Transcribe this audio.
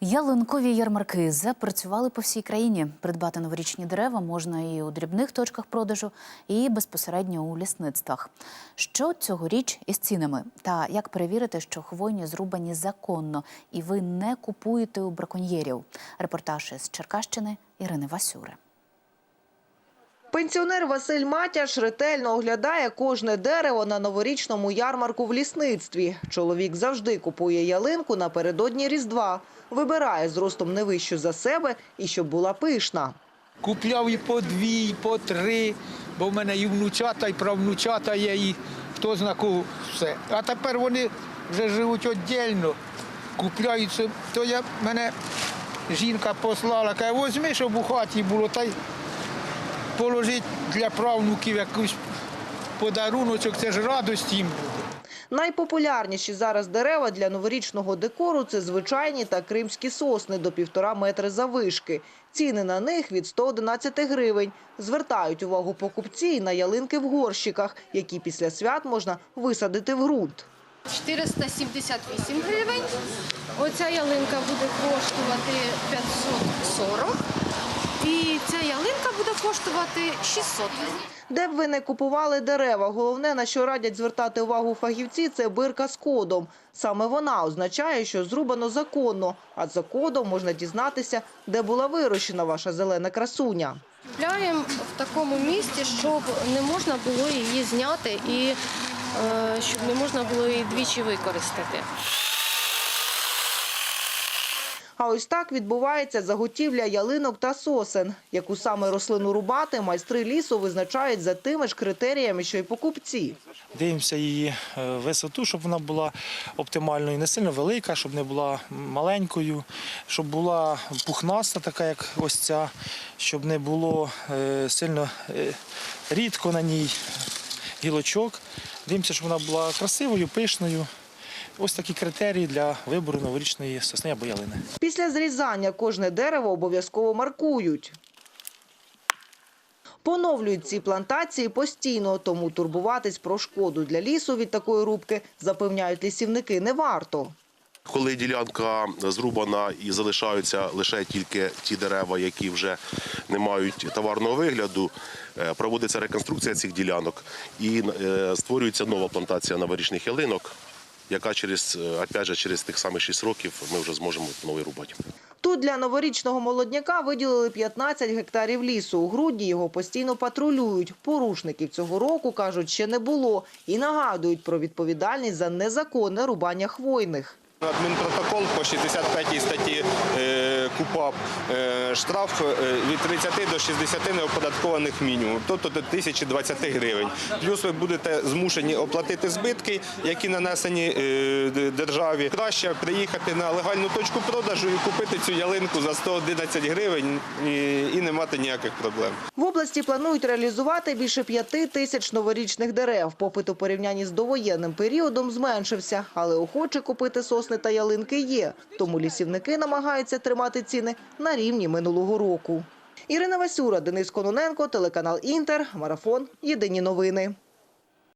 Ялинкові ярмарки запрацювали по всій країні. Придбати новорічні дерева можна і у дрібних точках продажу, і безпосередньо у лісництвах. Що цьогоріч із цінами? Та як перевірити, що хвойні зрубані законно і ви не купуєте у браконьєрів? Репортаж із Черкащини Ірини Васюри. Пенсіонер Василь Матяш ретельно оглядає кожне дерево на новорічному ярмарку в лісництві. Чоловік завжди купує ялинку напередодні Різдва. Вибирає зростом не вищу за себе і щоб була пишна. Купляв і по дві, і по три, бо в мене і внучата, і правнучата є, і хто зна все. А тепер вони вже живуть віддільно, купляються. То я мене жінка послала, каже, возьми, щоб у хаті було, та й положить для правнуків якийсь подаруночок, це ж радість їм буде. Найпопулярніші зараз дерева для новорічного декору – це звичайні та кримські сосни до півтора метри завишки. Ціни на них від 111 гривень. Звертають увагу покупці і на ялинки в горщиках, які після свят можна висадити в ґрунт. 478 гривень. Оця ялинка буде коштувати 540. І ця ялинка буде коштувати 600. Де б ви не купували дерева, головне, на що радять звертати увагу фахівці, це бирка з кодом. Саме вона означає, що зрубано законно, а за кодом можна дізнатися, де була вирощена ваша зелена красуня. Купляємо в такому місці, щоб не можна було її зняти і е, щоб не можна було її двічі використати. А ось так відбувається заготівля ялинок та сосен. Яку саме рослину рубати, майстри лісу визначають за тими ж критеріями, що й покупці. Дивимося її е, висоту, щоб вона була оптимальною, не сильно велика, щоб не була маленькою, щоб була пухнаста, така як ось ця, щоб не було е, сильно е, рідко на ній гілочок. Дивимося, щоб вона була красивою, пишною. Ось такі критерії для вибору новорічної сосни або ялини. Після зрізання кожне дерево обов'язково маркують. Поновлюють ці плантації постійно, тому турбуватись про шкоду для лісу від такої рубки, запевняють лісівники, не варто. Коли ділянка зрубана і залишаються лише тільки ті дерева, які вже не мають товарного вигляду, е, проводиться реконструкція цих ділянок і е, створюється нова плантація новорічних ялинок, яка через, е, опять же, через тих самих 6 років ми вже зможемо новий рубати. Тут для новорічного молодняка виділили 15 гектарів лісу. У грудні його постійно патрулюють. Порушників цього року, кажуть, ще не було. І нагадують про відповідальність за незаконне рубання хвойних. Адмінпротокол по 65 статті е, КУПАП е, штраф е, від 30 до 60 неоподаткованих мінімум, тобто до 1020 гривень. Плюс ви будете змушені оплатити збитки, які нанесені е, державі. Краще приїхати на легальну точку продажу і купити цю ялинку за 111 гривень і, не мати ніяких проблем. В області планують реалізувати більше п'яти тисяч новорічних дерев. Попит у порівнянні з довоєнним періодом зменшився, але охочі купити сосни та ялинки є. Тому лісівники намагаються тримати ціни на рівні минулого року. Ірина Васюра, Денис Кононенко, телеканал Інтер, Марафон. Єдині новини.